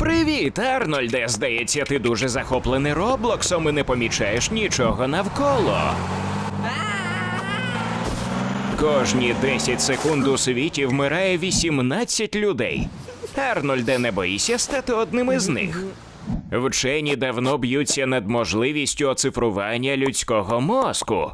Привіт, Арнольде. Здається, ти дуже захоплений Роблоксом і не помічаєш нічого навколо. Кожні 10 секунд у світі вмирає 18 людей. Арнольде, не боїся стати одним із них. Вчені давно б'ються над можливістю оцифрування людського мозку.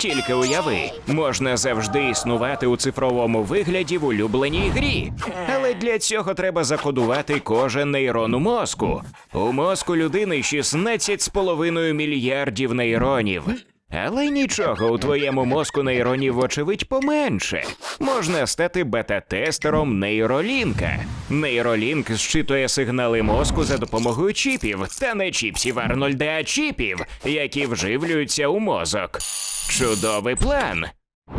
Тільки уяви, можна завжди існувати у цифровому вигляді в улюбленій грі. Але для цього треба закодувати кожен нейрон у мозку. У мозку людини 16,5 мільярдів нейронів. Але нічого, у твоєму мозку нейронів, вочевидь, поменше. Можна стати бета-тестером нейролінка. Нейролінк зчитує сигнали мозку за допомогою чіпів, та не чіпсів Арнольда, а чіпів, які вживлюються у мозок. Чудовий план.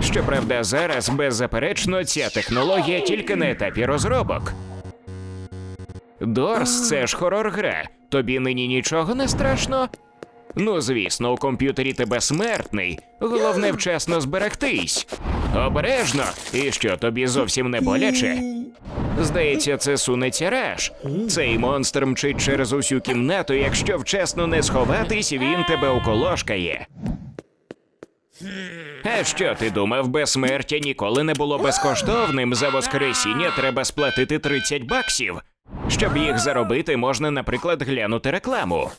Щоправда, зараз беззаперечно ця технологія тільки на етапі розробок. Дорс, це ж хорор-гра. Тобі нині нічого не страшно? Ну, звісно, у комп'ютері ти безсмертний. Головне вчасно зберегтись. Обережно, і що тобі зовсім не боляче? Здається, це сунеться раш. Цей монстр мчить через усю кімнату, якщо вчасно не сховатись, він тебе уколошкає. А що ти думав, безсмертя ніколи не було безкоштовним. За воскресіння треба сплатити 30 баксів. Щоб їх заробити, можна, наприклад, глянути рекламу.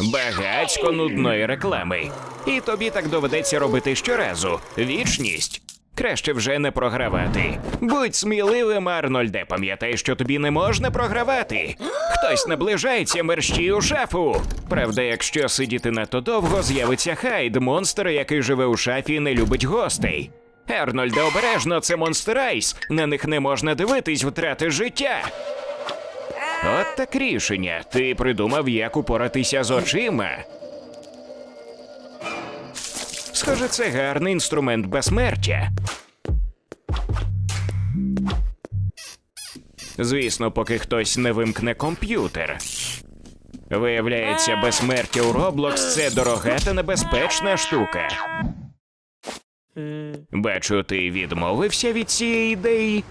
Багацько нудної реклами. І тобі так доведеться робити щоразу. Вічність. Краще вже не програвати. Будь сміливим, Арнольде, пам'ятай, що тобі не можна програвати. Хтось наближається мерщій у шафу. Правда, якщо сидіти надто довго, з'явиться Хайд, монстр, який живе у шафі і не любить гостей. Арнольде, обережно, це монстр Айс. На них не можна дивитись, втрати життя. От так рішення. Ти придумав, як упоратися з очима. Схоже, це гарний інструмент безсмертя. Звісно, поки хтось не вимкне комп'ютер. Виявляється, безсмертя у Roblox – це дорога та небезпечна штука. Бачу, ти відмовився від цієї ідеї.